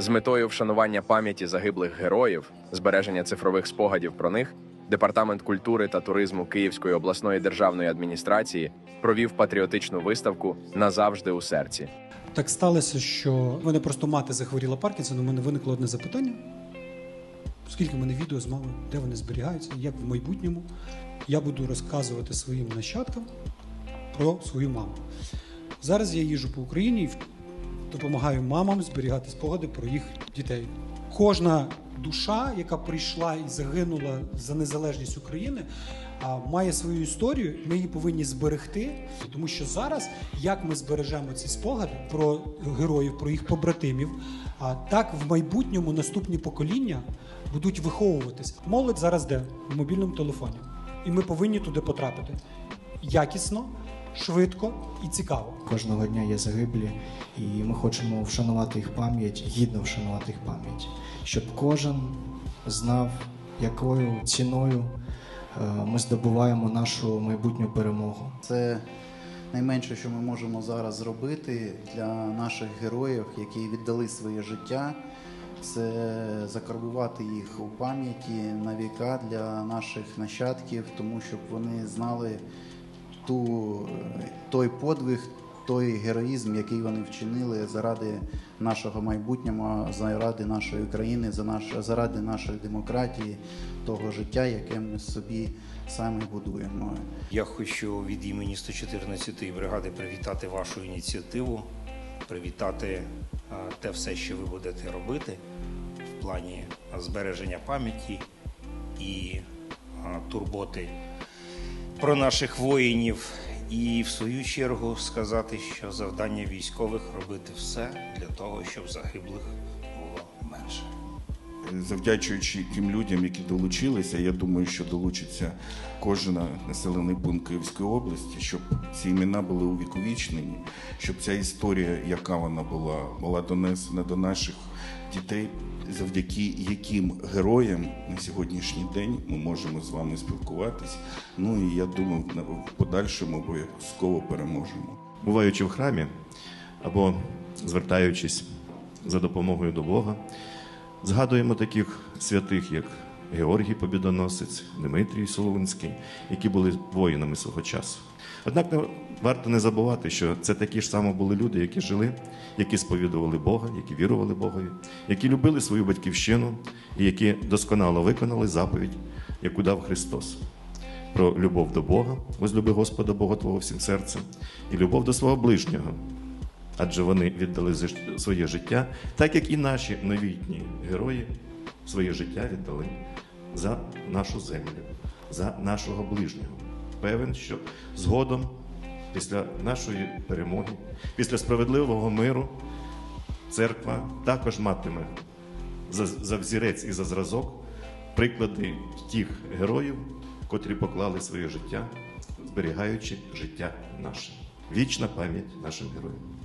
З метою вшанування пам'яті загиблих героїв, збереження цифрових спогадів про них, Департамент культури та туризму Київської обласної державної адміністрації провів патріотичну виставку Назавжди у серці. Так сталося, що в мене просто мати захворіла Паркінсоном, у мене виникло одне запитання. Скільки в мене відео з мамою, де вони зберігаються, як в майбутньому я буду розказувати своїм нащадкам про свою маму. Зараз я їжджу по Україні допомагаю мамам зберігати спогади про їх дітей. Кожна душа, яка прийшла і загинула за незалежність України, має свою історію. Ми її повинні зберегти, тому що зараз, як ми збережемо ці спогади про героїв, про їх побратимів, а так в майбутньому наступні покоління будуть виховуватися. Молодь зараз де в мобільному телефоні, і ми повинні туди потрапити якісно, швидко і цікаво. Кожного дня є загиблі, і ми хочемо вшанувати їх пам'ять, гідно вшанувати їх пам'ять, щоб кожен знав, якою ціною е, ми здобуваємо нашу майбутню перемогу. Це найменше, що ми можемо зараз зробити для наших героїв, які віддали своє життя. Це закарбувати їх у пам'яті на віка для наших нащадків, тому щоб вони знали ту, той подвиг, той героїзм, який вони вчинили заради нашого майбутнього, заради нашої країни, за наш, заради нашої демократії, того життя, яке ми собі самі будуємо. Я хочу від імені 114-ї бригади привітати вашу ініціативу, привітати е, те все, що ви будете робити в плані збереження пам'яті і е, турботи про наших воїнів. І в свою чергу сказати, що завдання військових робити все для того, щоб загиблих було менше. Завдячуючи тим людям, які долучилися, я думаю, що долучиться кожен населений пункт Київської області, щоб ці імена були увіковічнені, щоб ця історія, яка вона була, була донесена до наших дітей, завдяки яким героям на сьогоднішній день ми можемо з вами спілкуватись. Ну і я думаю, в подальшому обов'язково переможемо. буваючи в храмі або звертаючись за допомогою до Бога, згадуємо таких святих, як Георгій Побідоносець, Дмитрій Солунський, які були воїнами свого часу. Однак варто не забувати, що це такі ж само були люди, які жили, які сповідували Бога, які вірували Богові, які любили свою батьківщину і які досконало виконали заповідь, яку дав Христос про любов до Бога, возлюби Господа Бога Твого всім серцем, і любов до свого ближнього. Адже вони віддали своє життя, так як і наші новітні герої своє життя віддали за нашу землю, за нашого ближнього. Певен, що згодом, після нашої перемоги, після справедливого миру, церква також матиме за, за взірець і за зразок приклади тих героїв, котрі поклали своє життя, зберігаючи життя наше. Вічна пам'ять нашим героям.